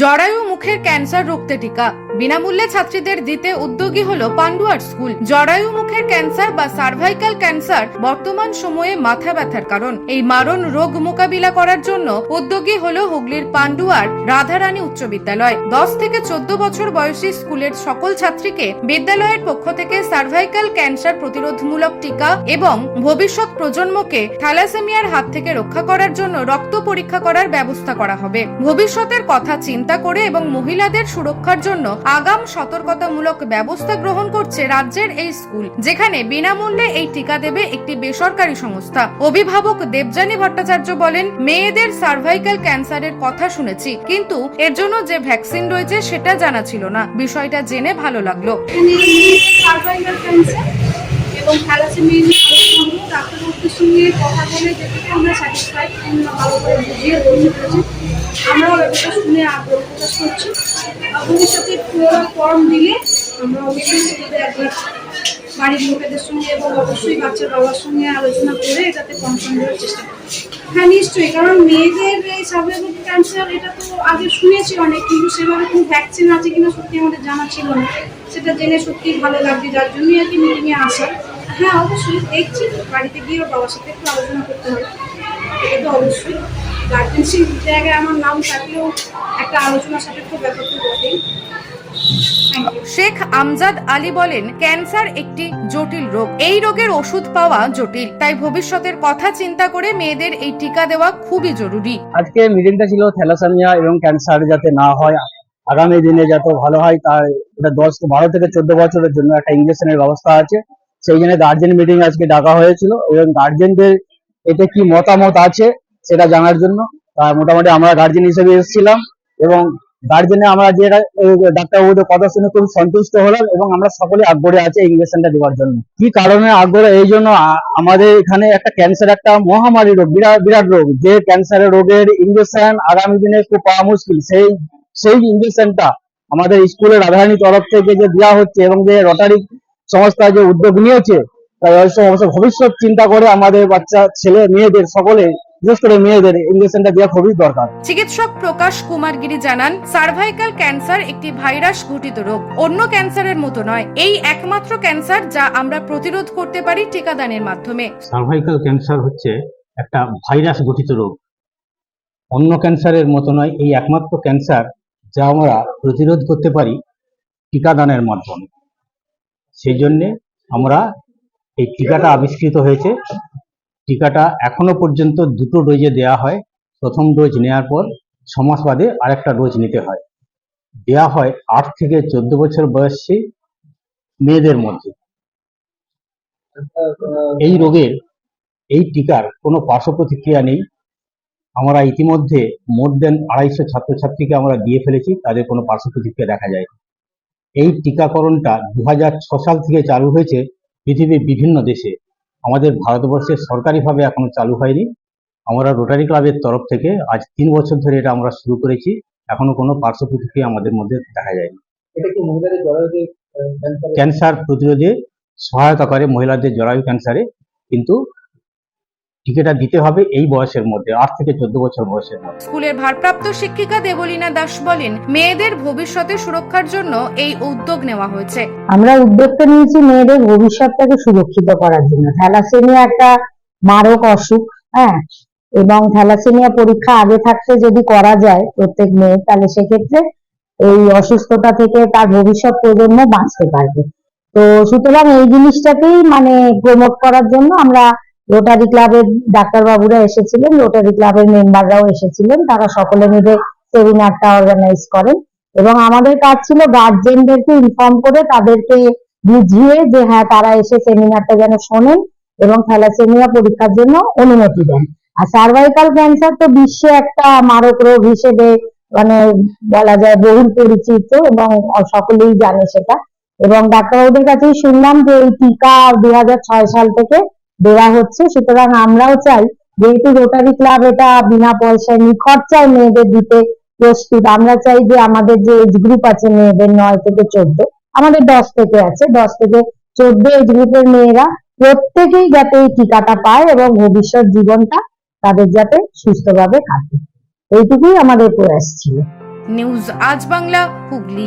জরায়ু মুখের ক্যান্সার রুখতে টিকা। বিনামূল্যে ছাত্রীদের দিতে উদ্যোগী হলো পান্ডুয়ার স্কুল। জরায়ু মুখের ক্যান্সার বা সার্ভাইকাল ক্যান্সার বর্তমান সময়ে মাথা ব্যথার কারণ। এই মারণ রোগ মোকাবিলা করার জন্য উদ্যোগী হলো হুগলির পান্ডুয়ার রাধারানী উচ্চ বিদ্যালয়। দশ থেকে চোদ্দ বছর বয়সী স্কুলের সকল ছাত্রীকে বিদ্যালয়ের পক্ষ থেকে সার্ভাইকাল ক্যান্সার প্রতিরোধমূলক টিকা এবং ভবিষ্যৎ প্রজন্মকে থ্যালাসেমিয়ার হাত থেকে রক্ষা করার জন্য রক্ত পরীক্ষা করার ব্যবস্থা করা হবে। ভবিষ্যতের কথা চিন্তা করে এবং মহিলাদের সুরক্ষার জন্য আগাম সতর্কতামূলক ব্যবস্থা গ্রহণ করছে রাজ্যের এই স্কুল, যেখানে বিনামূল্যে এই টিকা দেবে একটি বেসরকারি সংস্থা। অভিভাবক দেবযানী ভট্টাচার্য বলেন, মেয়েদের সার্ভাইকাল ক্যান্সারের কথা শুনেছি, কিন্তু এর জন্য যে ভ্যাকসিন রয়েছে সেটা জানা ছিল না। বিষয়টা জেনে ভালো লাগল। এবং ডাক্তারবাবুদের কথা বলে যেটুকু আমরা স্যাটিসফাইড ভালো করে বুঝিয়ে বলতে পেরেছি আমরাও ব্যাপারটা শুনে আগ্রহ প্রকাশ করছি। ভবিষ্যতে পুরো ফর্ম দিলে আমরা অবশ্যই সেটাতে একবার বাড়ির লোকেদের সঙ্গে এবং অবশ্যই বাচ্চার বাবার সঙ্গে আলোচনা করে এটাতে কনফার্ম দেওয়ার চেষ্টা করব। হ্যাঁ নিশ্চয়ই, কারণ মেয়েদের এই সার্ভাইভাল ক্যান্সার এটা তো আগে শুনেছি অনেক, কিন্তু সেভাবে কোনো ভ্যাকসিন আছে কিনা সত্যি আমাদের জানা ছিল না। সেটা জেনে সত্যি ভালো লাগছে, যার জন্যই আর কি মিটিংয়ে আসা। হ্যাঁ অবশ্যই দেখছি। বাড়িতে গিয়ে ওর বাবার সাথে একটু আলোচনা করতে হবে এটা তো অবশ্যই। গার্জেনশিপ জায়গায় আমার নাম থাকলেও একটা আলোচনা সাপেক্ষ ব্যাপার তো বটেই। শেখ আমজাদ আলী বলেন ক্যান্সার একটি জটিল রোগ। এই রোগের ওষুধ পাওয়া জটিল। তাই ভবিষ্যতের কথা চিন্তা করে মেয়েদের এই টিকা দেওয়া খুবই জরুরি। আজকে মিটিংটা ছিল থ্যালাসেমিয়া এবং ক্যান্সার যাতে না হয়। আগামী দিনে যাতে ভালো হয় তার এটা দশ বারো থেকে চোদ্দ বছরের জন্য একটা ইঞ্জেকশনের ব্যবস্থা আছে। সেই জন্য গার্জেন মিটিং আজকে ডাকা হয়েছিল। এবং গার্জেনদের এতে কি মতামত আছে সেটা জানার জন্য মোটামুটি আমরা গার্জেন হিসেবে এসেছিলাম। এবং গার্জেনে আমরা যে ডাক্তারবাবুদের কথা শুনে খুব সন্তুষ্ট হলাম এবং আমরা সকলে আগ্রহে আছে ইঞ্জেকশনটা দেওয়ার জন্য। কি কারণে আগ্রহ? এই জন্য আমাদের এখানে একটা ক্যান্সার একটা মহামারী রোগ বিরাট বিরাট রোগ। যে ক্যান্সারের রোগের ইঞ্জেকশন আগামী দিনে খুব পাওয়া মুশকিল। সেই সেই ইঞ্জেকশনটা আমাদের স্কুলের রাধারানী তরফ থেকে যে দেওয়া হচ্ছে এবং যে রটারি সংস্থা যে উদ্যোগ নিয়েছে তাই অবশ্য ভবিষ্যৎ চিন্তা করে আমাদের বাচ্চা ছেলে মেয়েদের সকলে বিশেষ করে মেয়েদের ইঞ্জেকশনটা দেওয়া খুবই দরকার। চিকিৎসক প্রকাশ কুমার গিরি জানান সার্ভাইকাল ক্যান্সার একটি ভাইরাস ঘটিত রোগ। অন্য ক্যান্সারের মতো নয়। এই একমাত্র ক্যান্সার যা আমরা প্রতিরোধ করতে পারি টিকাদানের মাধ্যমে। সার্ভাইকাল ক্যান্সার হচ্ছে একটা ভাইরাস গঠিত রোগ। অন্য ক্যান্সারের মতো নয় এই একমাত্র ক্যান্সার যা আমরা প্রতিরোধ করতে পারি টিকাদানের মাধ্যমে। সেই জন্যে আমরা এই টিকাটা আবিষ্কৃত হয়েছে। টিকাটা এখনও পর্যন্ত দুটো ডোজে দেওয়া হয়। প্রথম ডোজ নেওয়ার পর ছ মাস বাদে আরেকটা ডোজ নিতে হয়। দেওয়া হয় আট থেকে চোদ্দ বছর বয়সী মেয়েদের মধ্যে। এই রোগের, এই টিকার কোনো পার্শ্ব প্রতিক্রিয়া নেই। আমরা ইতিমধ্যে মোর দেন আড়াইশো ছাত্রছাত্রীকে আমরা দিয়ে ফেলেছি, তাদের কোনো পার্শ্ব প্রতিক্রিয়া দেখা যায় এই টিকাকরণটা দু সাল থেকে চালু হয়েছে পৃথিবীর বিভিন্ন দেশে। আমাদের ভারতবর্ষে সরকারিভাবে এখনও চালু হয়নি। আমরা রোটারি ক্লাবের তরফ থেকে আজ তিন বছর ধরে এটা আমরা শুরু করেছি। এখনও কোনো পার্শ্ব প্রতিক্রিয়া আমাদের মধ্যে দেখা যায়নি। এটা কি মহিলাদের জরায়ুতে ক্যান্সার ক্যান্সার প্রতিরোধে সহায়তা করে মহিলাদের জরায়ু ক্যান্সারে। কিন্তু টিকাটা দিতে হবে এই বয়সের মধ্যে আট থেকে চোদ্দ বছর বয়সের মধ্যে। স্কুলের ভারপ্রাপ্ত শিক্ষিকা দেবলীনা দাস বলেন মেয়েদের ভবিষ্যতে সুরক্ষার জন্য এই উদ্যোগ নেওয়া হয়েছে। আমরা উদ্যোগটা নিয়েছি মেয়েদের ভবিষ্যৎটাকে সুরক্ষিত করার জন্য। থ্যালাসেমিয়া একটা মারক অসুখ হ্যাঁ? এবং থ্যালাসেমিয়া পরীক্ষা আগে থাকতে যদি করা যায় প্রত্যেক মেয়ে তাহলে সেক্ষেত্রে এই অসুস্থতা থেকে তার ভবিষ্যৎ প্রজন্ম বাঁচতে পারবে। তো সুতরাং এই জিনিসটাকেই মানে প্রমোট করার জন্য আমরা রোটারি ক্লাবের ডাক্তারবাবুরা এসেছিলেন রোটারি ক্লাবের মেম্বাররাও এসেছিলেন, তারা সকলে মিলে সেমিনারটা অর্গানাইজ করেন। এবং আমাদের কাজ ছিল গার্জেনদেরকে ইনফর্ম করে তাদেরকে বুঝিয়ে যে হ্যাঁ তারা এসে সেমিনারটা যেন শোনেন এবং থ্যালাসেমিয়া পরীক্ষার জন্য অনুমতি দেন। আর সার্ভাইকাল ক্যান্সার তো বিশ্বে একটা মারক রোগ হিসেবে মানে বলা যায় বহুল পরিচিত এবং সকলেই জানে সেটা। এবং ডাক্তারবাবুদের কাছেই শুনলাম যে এই টিকা দুই হাজার ছয় সাল থেকে দেওয়া হচ্ছে। সুতরাং আমরাও চাই যেহেতু রোটারি ক্লাব এটা বিনা পয়সায় নিখরচায় মেয়েদের দিতে প্রস্তুত, আমরা চাই যে আমাদের যে এজ গ্রুপ আছে মেয়েদের নয় থেকে চোদ্দ, আমাদের দশ থেকে আছে, দশ থেকে চোদ্দ এজ গ্রুপের মেয়েরা প্রত্যেকেই যাতে এই টিকাটা পায় এবং ভবিষ্যৎ জীবনটা তাদের যাতে সুস্থভাবে কাটে। এইটুকুই আমাদের প্রয়াস ছিল। নিউজ আজ বাংলা, হুগলি।